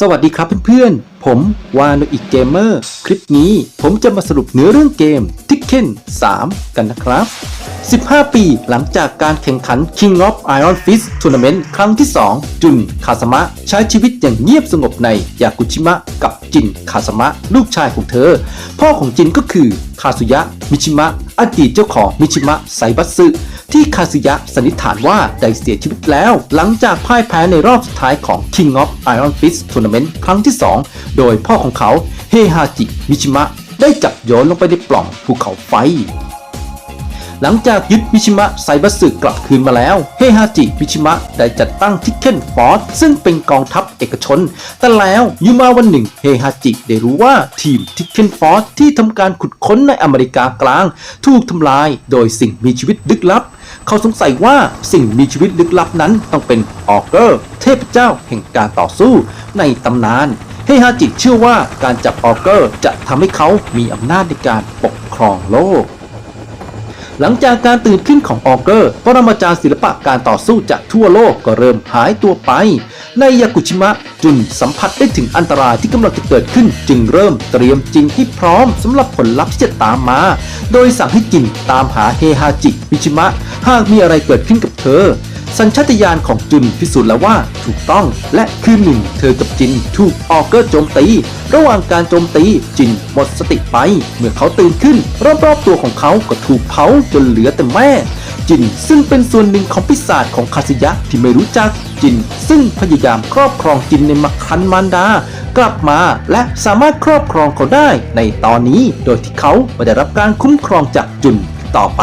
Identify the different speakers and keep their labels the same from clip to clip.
Speaker 1: สวัสดีครับเพื่อนๆ ผมวานอิเกมเมอร์ คลิปนี้ผมจะมาสรุปเนื้อเรื่องเกม t i k k e n 3 กันนะครับ 15 ปีหลังจากการแข่งขัน King of Iron Fist Tournament ครั้งที่ 2 จุนคาสมะ ใช้ชีวิตอย่างเงียบสงบในยากุชิมะกับจินคาสมะ ลูกชายของเธอ พ่อของจินก็คือคาสุยะมิชิมะ อดีตเจ้าของมิชิมะไซบัตสึ ที่คาสุยะสันนิษฐานว่าได้เสียชีวิตแล้ว หลังจากพ่ายแพ้ในรอบสุดท้ายของ King of Iron Fist Tournament ครั้งที่ 2 โดยพ่อของเขาเฮฮาจิมิชิมะ ได้จับโยนลงไปในปล่องภูเขาไฟ หลังจากยึดมิชิมะไซบัสึกลับคืนมาแล้ว เฮฮาจิมิชิมะได้จัดตั้งทิกเคนฟอร์สซึ่งเป็นกองทัพเอกชน แต่แล้วอยูมาวันหนึ่งเฮฮาจิได้รู้ว่าทีมทิกเคนฟอร์สที่ทำการขุดค้นในอเมริกากลาง ถูกทำลายโดยสิ่งมีชีวิตลึกลับ เขาสงสัยว่าสิ่งมีชีวิตลึกลับนั้นต้องเป็นออเกอร์เทพเจ้าแห่งการต่อสู้ในตำนานเฮฮาจิเชื่อว่าการจับออเกอร์จะทำให้เขามีอำนาจในการปกครองโลก หลังจากการตื่นขึ้นของออเกอร์ปรมาจารย์ศิลปะการต่อสู้จากทั่วโลกก็เริ่มหายตัวไป ในยากุชิมะจุนสัมผัสได้ถึงอันตรายที่กำลังจะเกิดขึ้น จึงเริ่มเตรียมจินให้พร้อมสำหรับผลลัพธ์ที่จะตามมา โดยสั่งให้จินตามหาเฮฮาจิมิชิมะหากมีอะไรเกิดขึ้นกับเธอ สัญชาตญาณของจุนพิสูจน์แล้วว่าถูกต้อง และคือหนึ่งเธอกับจินถูกออเกอร์โจมตี ระหว่างการโจมตีจินหมดสติไป เมื่อเขาตื่นขึ้น รอบๆตัวของเขาก็ถูกเผาจนเหลือแต่แม่จินซึ่งเป็นส่วนหนึ่งของปีศาจของคาสิยะที่ไม่รู้จักจิน ซึ่งพยายามครอบครองจินในมักคันมารดา กลับมาและสามารถครอบครองเขาได้ในตอนนี้ โดยที่เขาไม่ได้รับการคุ้มครองจากจุน ต่อไป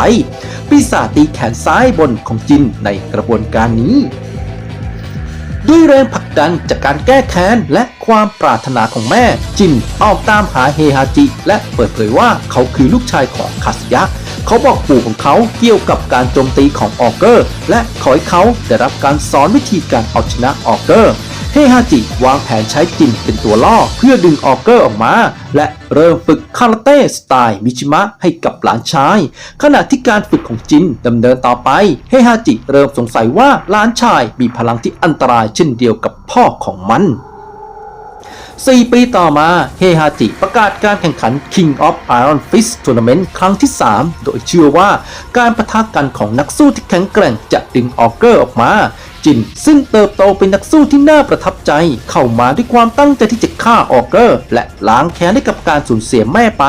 Speaker 1: ปีศาจตีแขนซ้ายบนของจินในกระบวนการนี้ ด้วยแรงผลักดันจากการแก้แค้นและความปรารถนาของแม่ จินออกตามหาเฮฮาจิ และเปิดเผยว่าเขาคือลูกชายของคาสยะเขาบอกปู่ของเขาเกี่ยวกับการโจมตีของออเกอร์ และขอให้เขาได้รับการสอนวิธีการเอาชนะออเกอร์ เฮฮาจิวางแผนใช้จินเป็นตัวล่อ เพื่อดึงออเกอร์ออกมา และเริ่มฝึกคาราเต้สไตล์มิชิมะให้กับหลานชาย ขณะที่การฝึกของจินดำเนินต่อไป เฮฮาจิเริ่มสงสัยว่าหลานชายมีพลังที่อันตรายเช่นเดียวกับพ่อของมัน4 ปีต่อมา เฮฮาจิประกาศการแข่งขัน King of Iron Fist Tournament ครั้งที่ 3 โดยเชื่อว่าการประทะกันของนักสู้ที่แข็งแกร่งจะดึงออกเกอร์ออกมา จิน ซึ่งเติบโตเป็นนักสู้ที่น่าประทับใจ เข้ามาด้วยความตั้งใจที่จะฆ่าออกเกอร์และล้างแค้นให้กับการสูญเสียแม่ไป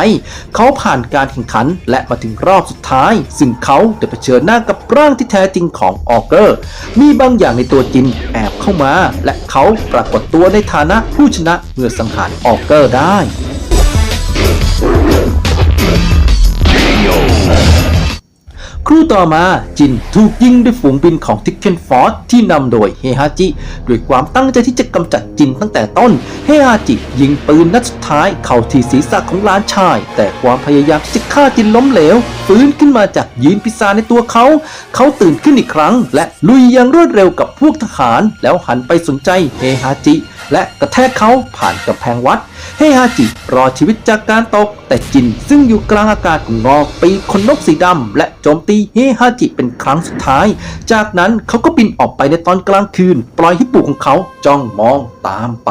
Speaker 1: เขาผ่านการแข่งขันและมาถึงรอบสุดท้าย ซึ่งเขาได้เผชิญหน้ากับร่างที่แท้จริงของออกเกอร์ มีบางอย่างในตัวจินแอบเข้ามา และเขาปรากฏตัวในฐานะผู้ชนะเมื่อสังหารออกเกอร์ได้ รู่ต่อมาจินถูกยิงด้วยฝูงบินของทิกเคนฟอร์สที่นำโดยเฮฮาจิด้วยความตั้งใจที่จะกำจัดจินตั้งแต่ต้น เฮฮาจิยิงปืนนัดสุดท้ายเข้าที่ศีรษะของหลานชาย แต่ความพยายามที่จะฆ่าจินล้มเหลวฟื้นขึ้นมาจากยีนพิซาในตัวเขา เขาตื่นขึ้นอีกครั้ง และลุยอย่างรวดเร็วกับพวกทหาร แล้วหันไปสนใจเฮฮาจิ และกระแทกเขาผ่านกำแพงวัด เฮฮาจิรอดชีวิตจากการตก แต่จินซึ่งอยู่กลางอากาศงอกปีขนนกสีดำและโจมตีเฮฮาจิเป็นครั้งสุดท้าย จากนั้นเขาก็บินออกไปในตอนกลางคืน ปล่อยให้ปู่ของเขาจ้องมองตามไป